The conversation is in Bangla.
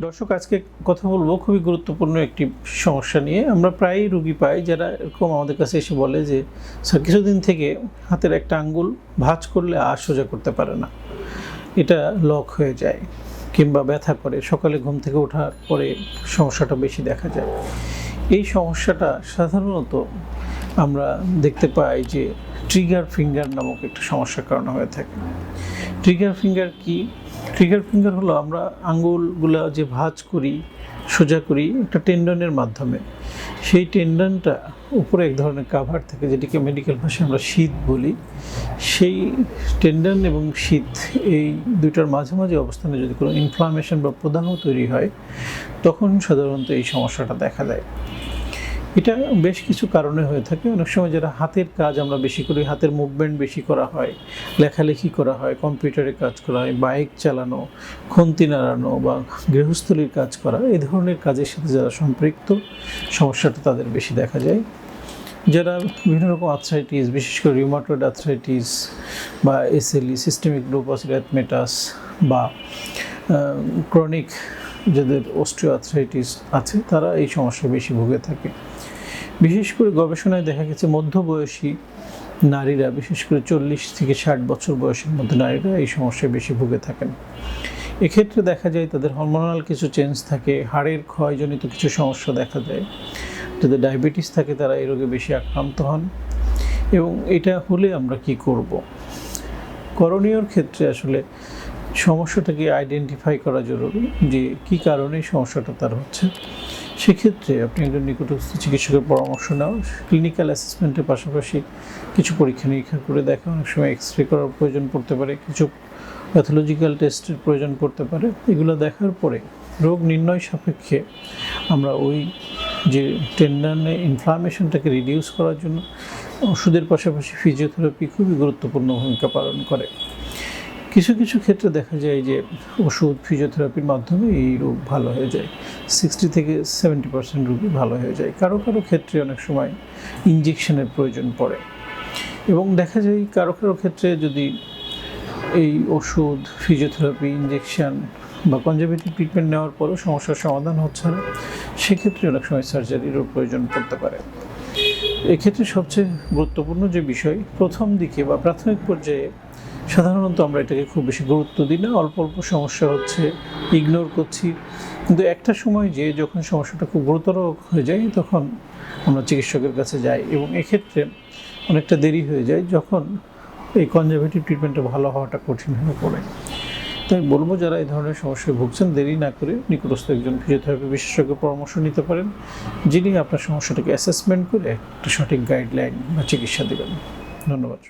দর্শক, আজকে কথা বলব খুবই গুরুত্বপূর্ণ একটি সমস্যা নিয়ে। আমরা প্রায়ই রুগী পাই যারা এরকম আমাদের কাছে এসে বলে যে, স্যার, কিছুদিন থেকে হাতের একটা আঙ্গুল ভাঁজ করলে আর সোজা করতে পারে না। এটা লক হয়ে যায় কিংবা ব্যথা করে। সকালে ঘুম থেকে ওঠার পরে সমস্যাটা বেশি দেখা যায়। এই সমস্যাটা সাধারণত আমরা দেখতে পাই যে, ট্রিগার ফিঙ্গার নামক একটা সমস্যার কারণে হয়ে থাকে। ট্রিগার ফিঙ্গার কি? ট্রিগার ফিঙ্গার হলো আমরা আঙ্গুলগুলো যে ভাঁজ করি, সোজা করি, একটা টেন্ডনের মাধ্যমে। সেই টেন্ডনটা উপরে এক ধরনের কাভার থাকে যেটিকে মেডিকেল ভাষায় আমরা শীত বলি। সেই টেন্ডন এবং শীত এই দুইটার মাঝামাঝি অবস্থানে যদি কোনো ইনফ্লামেশন বা প্রদাহ তৈরি হয়, তখন সাধারণত এই সমস্যাটা দেখা দেয়। এটা বেশ কিছু কারণে হয়ে থাকে। অনেক সময় যারা হাতের কাজ আমরা বেশি করি, হাতের মুভমেন্ট বেশি করা হয়, লেখালেখি করা হয়, কম্পিউটারে কাজ করা হয় বাইক চালানো, খন্তি নাড়ানো বা গৃহস্থলীর কাজ করা, এই ধরনের কাজের সাথে যারা সম্পৃক্ত, সমস্যাটা তাদের বেশি দেখা যায়। যারা বিভিন্ন রকম আর্থ্রাইটিস বিশেষ করে রিউমাটয়েড আর্থ্রাইটিস বা এসএলই সিস্টেমিক লুপাস র্যাথমেটাস বা ক্রনিক যাদের অস্ট্রিও আর্থ্রাইটিস আছে, তারা এই সমস্যায় বেশি ভুগে থাকে। বিশেষ করে গবেষণায় দেখা গেছে মধ্যবয়সী নারীরা, বিশেষ করে চল্লিশ থেকে ষাট বছর বয়সের মধ্যে নারীরা এই সমস্যায় বেশি ভুগে থাকেন। এক্ষেত্রে দেখা যায় তাদের হরমোনাল কিছু চেঞ্জ থাকে, হাড়ের ক্ষয়জনিত কিছু সমস্যা দেখা যায় যাদের ডায়াবেটিস থাকে, তারা এই রোগে বেশি আক্রান্ত হন। এবং এটা হলে আমরা কি করব? করণীয়র ক্ষেত্রে আসলে সমস্যাটাকে আইডেন্টিফাই করা জরুরি? যে কি কারণে সমস্যাটা তার হচ্ছে? সেক্ষেত্রে আপনি একজন নিকটস্থ চিকিৎসকের পরামর্শ নাও। ক্লিনিক্যাল অ্যাসেসমেন্টের পাশাপাশি কিছু পরীক্ষা নিরীক্ষা করে দেখা। অনেক সময় এক্স রে করার প্রয়োজন পড়তে পারে, কিছু প্যাথোলজিক্যাল টেস্টের প্রয়োজন পড়তে পারে। এগুলো দেখার পরে রোগ নির্ণয় সাপেক্ষে আমরা ওই যে টেন্ডানে ইনফ্লামেশনটাকে রিডিউস করার জন্য ওষুধের পাশাপাশি ফিজিওথেরাপি খুবই গুরুত্বপূর্ণ ভূমিকা পালন করে। কিছু কিছু ক্ষেত্রে দেখা যায় যে ওষুধ ফিজিওথেরাপির মাধ্যমে এই রোগ ভালো হয়ে যায়। সিক্সটি থেকে সেভেন্টি পার্সেন্ট রোগী ভালো হয়ে যায়। কারও কারও ক্ষেত্রে অনেক সময় ইঞ্জেকশনের প্রয়োজন পড়ে। এবং দেখা যায় কারও কারও ক্ষেত্রে যদি এই ওষুধ ফিজিওথেরাপি ইঞ্জেকশন বা কনজারভেটিভ ট্রিটমেন্ট নেওয়ার পরেও সমস্যার সমাধান হচ্ছে না, সেক্ষেত্রে অনেক সময় সার্জারিরও প্রয়োজন পড়তে পারে। এক্ষেত্রে সবচেয়ে গুরুত্বপূর্ণ যে বিষয়, প্রথম দিকে বা প্রাথমিক পর্যায়ে সাধারণত আমরা এটাকে খুব বেশি গুরুত্ব দিই না। অল্প অল্প সমস্যা হচ্ছে ইগনোর করছি। কিন্তু একটা সময় যে যখন সমস্যাটা খুব গুরুতর হয়ে যায়, তখন আমরা চিকিৎসকের কাছে যাই এবং এক্ষেত্রে অনেকটা দেরি হয়ে যায় যখন এই কনজারভেটিভ ট্রিটমেন্টটা ভালো হওয়াটা কঠিন হয়ে পড়ে। তাই বলব, যারা এই ধরনের সমস্যায় ভুগছেন, দেরি না করে নিকটস্থ একজন ফিজিওথেরাপি বিশেষজ্ঞ পরামর্শ নিতে পারেন, যিনি আপনার সমস্যাটাকে অ্যাসেসমেন্ট করে একটা সঠিক গাইডলাইন বা চিকিৎসা দেবেন। ধন্যবাদ।